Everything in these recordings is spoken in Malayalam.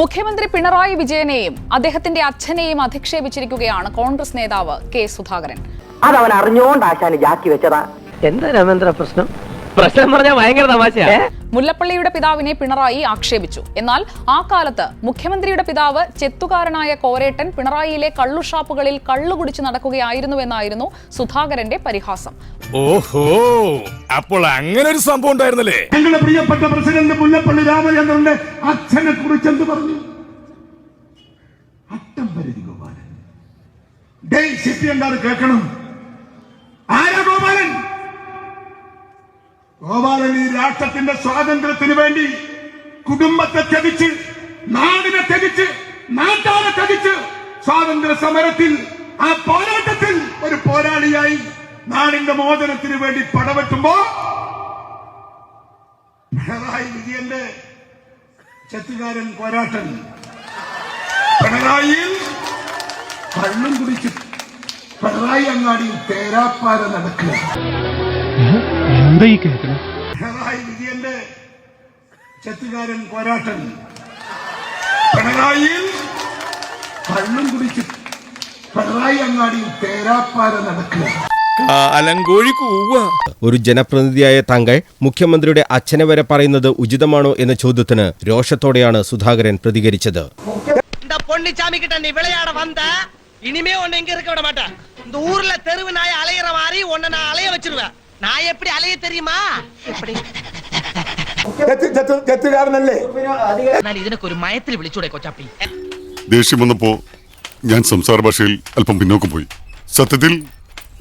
മുഖ്യമന്ത്രി പിണറായി വിജയനെയും അദ്ദേഹത്തിന്റെ അച്ഛനെയും അധിക്ഷേപിച്ചിരിക്കുകയാണ് കോൺഗ്രസ് നേതാവ് കെ സുധാകരൻ. അതവൻ അറിഞ്ഞോണ്ട് ആശാന് ജാക്കി വെച്ചതാ. എന്താ രാമേന്ദ്ര പ്രശ്നം? പ്രശ്നം പറഞ്ഞാൽ ഭയങ്കര തമാശയാ. മുല്ലപ്പള്ളിയുടെ പിതാവിനെ പിണറായി ആക്ഷേപിച്ചു. എന്നാൽ ആ കാലത്ത് മുഖ്യമന്ത്രിയുടെ പിതാവ് ചെത്തുകാരനായ കോരേട്ടൻ പിണറായിയിലെ കള്ളുഷാപ്പുകളിൽ കള്ളുകുടിച്ച് നടക്കുകയായിരുന്നുവെന്നായിരുന്നു സുധാകരന്റെ പരിഹാസം. ഓഹോ അപ്പോൾ അങ്ങനെ ഒരു സംഭവം ഉണ്ടായിരുന്നല്ലേ? ഞങ്ങളുടെ പ്രിയപ്പെട്ട പ്രസിഡന്റ് മുല്ലപ്പള്ളി രാമചന്ദ്രന്റെ അച്ഛനെ കുറിച്ച് എന്ത് പറഞ്ഞു? അട്ടം പരിധി ഗോപാലൻ. ഡേ കേൾക്കണം. രാഷ്ട്രത്തിന്റെ സ്വാതന്ത്ര്യത്തിന് വേണ്ടി കുടുംബത്തെ ത്യജിച്ച് നാടിനെ ത്യജിച്ച് നാട്ടാനെ ത്യജിച്ച് സ്വാതന്ത്ര്യ സമരത്തിൽ ആ പോരാട്ടത്തിൽ ഒരു പോരാളിയായി നാടിന്റെ മോചനത്തിന് വേണ്ടി പടവെട്ടുമ്പോ പിണറായി വിജയന്റെ ചെത്തുകാരൻ പോരാട്ടൻ പിണറായിയിൽ കള്ളും കുടിച്ച് പിണറായി അങ്ങാടിയിൽ തേരാപ്പാര നടക്കുക. എന്തായി വിജയന്റെ ചെത്തുകാരൻ പോരാട്ടൻ പിണറായിയിൽ കള്ളും കുടിച്ച് പിണറായി അങ്ങാടിയിൽ തേരാപ്പാര നടക്കുക കാലങ്കോഴി കൂവ ഒരു ജനപ്രതിനിധിയായ താങ്കൾ മുഖ്യമന്ത്രിയുടെ അച്ഛനെ വരെ പറയുന്നത് ഉചിതമാണോ എന്ന ചോദ്യത്തിന് രോഷത്തോടെയാണ് സുധാകരൻ പ്രതികരിച്ചത് இந்த பொன்னிச்சாமி கிட்ட நீ விளையாட வந்த இனிமே உன்னை இங்க இருக்க விட மாட்டேன் இந்த ஊர்ல தெருவு நாய் அலையிற மாதிரி உன்னை நான் அலைய வச்சிருவேன் நான் எப்படி அலைய தெரியுமா எப்படி ചെത്തുകാരനല്ലേ நான் ഇതിനൊക്കെ ഒരു മയത്തിൽ വിളിച്ചൂടെ കൊച്ചാപ്പി. ദേഷ്യം വന്നപ്പോ ഞാൻ സംസാര ഭാഷയിൽ അല്പം പിന്നോക്കം പോയി. സത്യത്തിൽ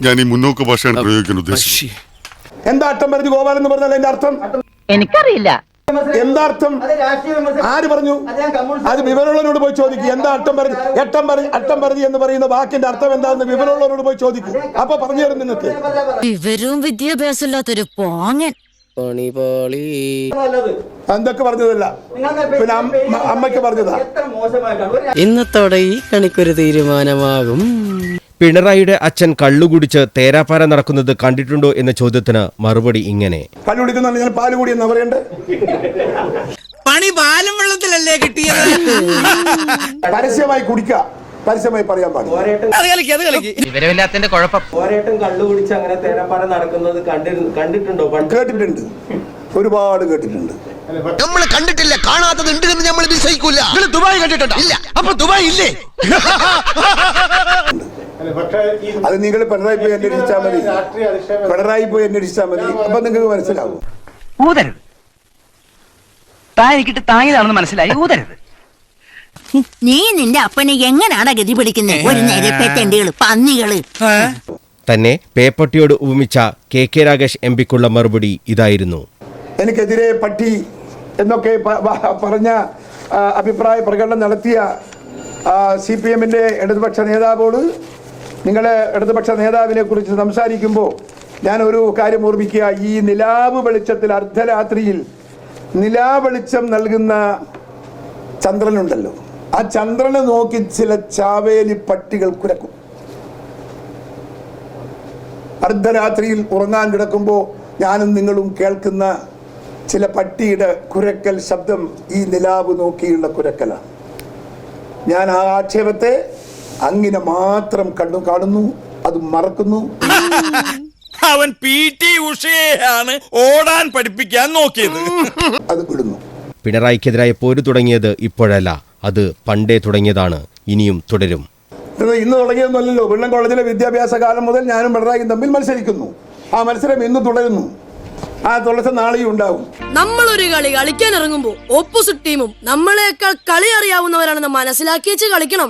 ഞാൻ ഈ മുന്നോക്ക ഭാഷയാണ് പ്രയോഗിക്കാൻ ഉദ്ദേശിച്ചത്. എന്താ അട്ടം പറഞ്ഞു ഗോപാലൻ എന്ന് പറഞ്ഞാൽ എന്റെ അർത്ഥം? എനിക്കറിയില്ല. എന്താർത്ഥം ആര് പറഞ്ഞു? അത് വിവരമുള്ളവരോട് പോയി ചോദിക്കും. എന്താ അട്ടം പറഞ്ഞു എട്ടം പറഞ്ഞു അട്ടം പറഞ്ഞു എന്ന് പറയുന്ന വാക്കിന്റെ അർത്ഥം എന്താണെന്ന് വിവരമുള്ളവരോട് പോയി ചോദിക്കും. അപ്പൊ പറഞ്ഞു തരും നിങ്ങൾക്ക്. വിവരവും വിദ്യാഭ്യാസം ഇല്ലാത്തൊരു പോങ്ങൻ. എന്തൊക്കെ പറഞ്ഞതല്ല? പിന്നെ അമ്മയ്ക്ക് പറഞ്ഞതാ? ഇന്നത്തോടെ ഈ കണിക്കൊരു തീരുമാനമാകും. പിണറായിയുടെ അച്ഛൻ കള്ളുകുടിച്ച് തേരാപ്പാര നടക്കുന്നത് കണ്ടിട്ടുണ്ടോ എന്ന ചോദ്യത്തിന് മറുപടി ഇങ്ങനെ. കള്ളു കുടിക്കുന്ന ഞാൻ പാൽ കൂടി എന്നാ പറയണ്ടേ? പണി പാലും വെള്ളത്തിലല്ലേ കിട്ടിയത്? പരസ്യമായി കുടിക്കുക പരസ്യമായി പറയാൻ പാടില്ല. പോരാട്ടം കളിക്ക് അത് കളിക്ക്. വിവരമില്ലാത്തതിന്റെ കുഴപ്പം. പോരേട്ടൻ കള്ളു കുടിച്ച് അങ്ങനെ തേരാപ്പാറ നടക്കുന്നത് കണ്ടിട്ടുണ്ടോ കേട്ടിട്ടുണ്ട്. ഒരുപാട് കേട്ടിട്ടുണ്ട്. നമ്മൾ കണ്ടിട്ടില്ല കാണാത്തത് ഉണ്ട് എന്ന് നമ്മൾ വിശ്വസിക്കൂല ദുബായ് കണ്ടിട്ടുണ്ടോ? ഇല്ല. അപ്പൊ ദുബായ് ഇല്ലേ? അത് നിങ്ങൾ പിണറായി പോയി അന്വേഷിച്ചാൽ മതി. പിണറായി പോയി അന്വേഷിച്ചാൽ മതി. അപ്പൊ നിങ്ങൾക്ക് മനസ്സിലാവും. ഊതരുത്. താൻ എനിക്കിട്ട് താങ്ങിയതാണെന്ന് മനസ്സിലായി. ഊതരുത്. നീ നിന്റെ അപ്പനെ എങ്ങനാണ് ഗതി പിടിക്കുന്നത് ഒരു നിരപ്പെത്തേണ്ടികൾ പന്നികൾ. തന്നെ പേപ്പട്ടിയോട് ഉപമിച്ച കെ കെ രാകേഷ് എം പിക്കുള്ള മറുപടി ഇതായിരുന്നു. എനിക്കെതിരെ പട്ടി എന്നൊക്കെ പറഞ്ഞ അഭിപ്രായ പ്രകടനം നടത്തിയ സി പി എമ്മിന്റെ ഇടതുപക്ഷ നേതാവോട് നിങ്ങളെ ഇടതുപക്ഷ നേതാവിനെ കുറിച്ച് സംസാരിക്കുമ്പോൾ ഞാൻ ഒരു കാര്യം ഓർമ്മിക്കുക. ഈ നിലാവ് വെളിച്ചത്തിൽ അർദ്ധരാത്രിയിൽ നിലാവെളിച്ചം നൽകുന്ന ചന്ദ്രനുണ്ടല്ലോ. ആ ചന്ദ്രനെ നോക്കി ചില ചാവേലി പട്ടികൾ കുരക്കും അർദ്ധരാത്രിയിൽ ഉറങ്ങാൻ കിടക്കുമ്പോൾ ഞാനും നിങ്ങളും കേൾക്കുന്ന ചില പട്ടിയുടെ കുരക്കൽ ശബ്ദം ഈ നിലാവ് നോക്കിയുള്ള കുരക്കലാണ് ഞാൻ ആ ആക്ഷേപത്തെ അങ്ങനെ മാത്രം കണ്ടു കാണുന്നു അത് മറക്കുന്നു. അവൻ പി ടി ഉഷയാണ് ഓടാൻ പഠിപ്പിക്കാൻ നോക്കിയത്. അത് വിടുന്നു. പിണറായിക്കെതിരായ പോര് തുടങ്ങിയത് ഇപ്പോഴല്ല. അത് പണ്ടേ തുടങ്ങിയതാണ് ഇനിയും തുടരും. ഇന്ന് തുടങ്ങിയതൊന്നുമല്ലല്ലോ. വെള്ളം കോളേജിലെ വിദ്യാഭ്യാസ കാലം മുതൽ ഞാനും പിണറായിയും തമ്മിൽ മത്സരിക്കുന്നു. ആ മത്സരം ഇന്ന് തുടരുന്നു. ആ തുടർച്ച നാളെയും ഉണ്ടാവും ഒരു കളി കളിക്കാൻ ഇറങ്ങുമ്പോൾ ഓപ്പോസിറ്റ് ടീമും നമ്മളെക്കാൾ കളി അറിയാവുന്നവരാണെന്ന് മനസ്സിലാക്കി വെച്ച് കളിക്കണം